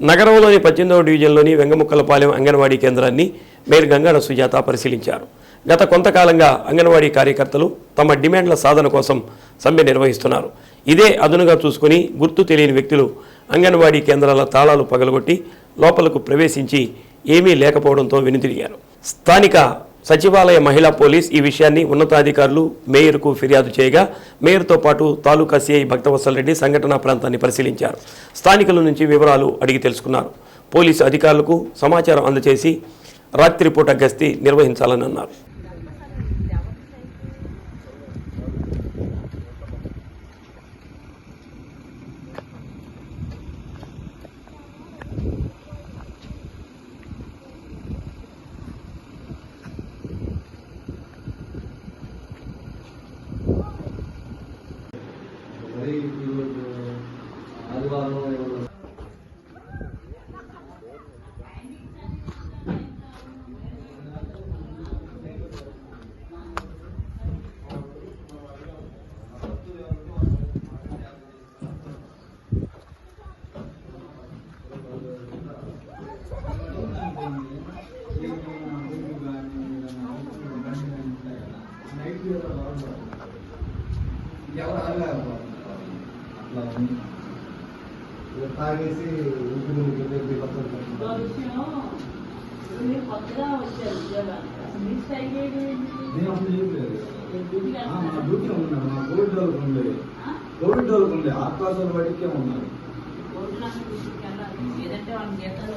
నగరంలోని పద్దెనిమిదవ డివిజన్లోని వెంగముక్కలపాలెం అంగన్వాడీ కేంద్రాన్ని మేయర్ గంగాడ సుజాత పరిశీలించారు. గత కొంతకాలంగా అంగన్వాడీ కార్యకర్తలు తమ డిమాండ్ల సాధన కోసం సమ్మె నిర్వహిస్తున్నారు. ఇదే అదునుగా చూసుకుని గుర్తు తెలియని వ్యక్తులు అంగన్వాడీ కేంద్రాల తాళాలు పగలగొట్టి లోపలకు ప్రవేశించి ఏమీ లేకపోవడంతో వెనుతిరిగారు స్థానిక సచివాలయ మహిళా పోలీస్ ఈ విషయాన్ని ఉన్నతాధికారులు మేయర్కు ఫిర్యాదు చేయగా మేయర్తో పాటు తాలూకా సిఐ భక్తవత్సల్ రెడ్డి సంఘటనా ప్రాంతాన్ని పరిశీలించారు. స్థానికుల నుంచి వివరాలు అడిగి తెలుసుకున్నారు. పోలీసు అధికారులకు సమాచారం అందజేసి రాత్రిపూట గస్తీ నిర్వహించాలని అన్నారు ఎవరు ఆగలేరు అట్లా ఉంది. తాగేసి ఊపిరి కొత్తగా వచ్చారు నేను అప్పుడు డ్యూటీ కోవిడ్ వాళ్ళకు కోవిడ్ వాళ్ళకు ఉండే ఉన్నారు కోర్టు వాళ్ళ జీతాలు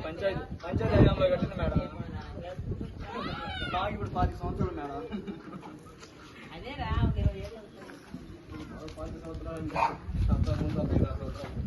పంచాయతీ పంచాయతీ హయాంలో కట్టింది మేడం నాకు ఇప్పుడు పది సంవత్సరాలు మేడం అదే రా పది సంవత్సరాలు సంవత్సరాలు.